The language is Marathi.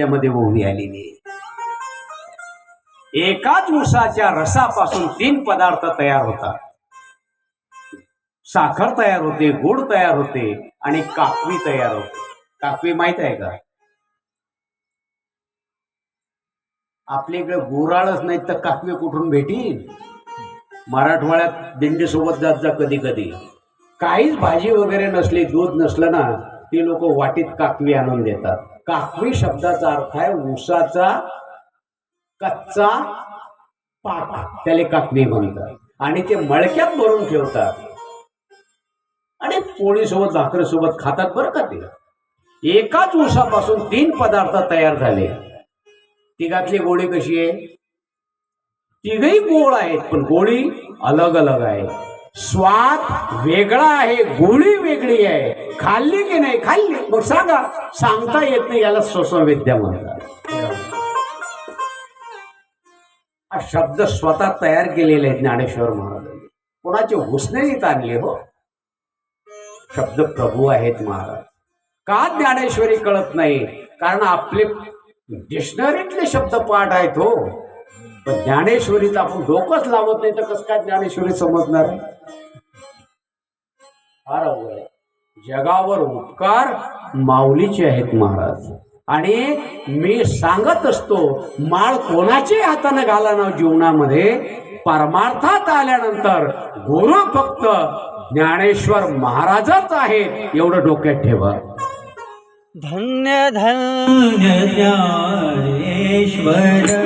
त्यामध्ये ओवी आलेली आहे. एकाच ऊसाच्या रसापासून तीन पदार्थ तयार होतात. साखर तयार होते गुड तयार होते आणि काकवी तयार होते. काकवी माहीत आहे का? आपल्याकडे गुराळच नाही तर काकवी कुठून भेटील मराठवाड्यात दिंडीसोबत जात जा कधी कधी काहीच भाजी वगैरे नसली दूध नसलं ना ती लोक वाटीत काकवी आणून देतात. काकवी शब्दाचा अर्थ आहे ऊसाचा कच्चा पाक. त्याला काकवी म्हणतात. आणि ते मळक्यात भरून ठेवतात. आणि पोळीसोबत भाकरीसोबत खातात बरं का ते? एकाच ऊसापासून तीन पदार्थ तयार झाले. तिघातली गोळी कशी आहे? तिघही गोळ आहेत पण गोळी अलग अलग आहे स्वाद वेगळा आहे गोळी वेगळी आहे. खाल्ली की नाही खाल्ली? मग सांगा. सांगता येत नाही याला स्वसंवेद्या म्हणतात. हा शब्द स्वतः तयार केलेले आहेत ज्ञानेश्वर महाराजांनी. कोणाचे हुसनेरीत आणले हो? शब्द प्रभू आहेत महाराज. का ज्ञानेश्वरी कळत नाही? कारण आपले डिक्शनरीतले शब्द पाठ आहेत हो. पण ज्ञानेश्वरीत आपण डोकंच लावत नाही तर कसं काय ज्ञानेश्वरी समजणार? फार अवघड आहे. जगावर उपकार माऊलीचे आहेत महाराज. आणि मी सांगत असतो माळ कोणाचे हातानं घाला ना जीवनामध्ये? परमार्थात आल्यानंतर गुरु फक्त ज्ञानेश्वर महाराजच आहेत एवढं डोक्यात ठेवा. धन्य धन्य ज्ञानेश्वर.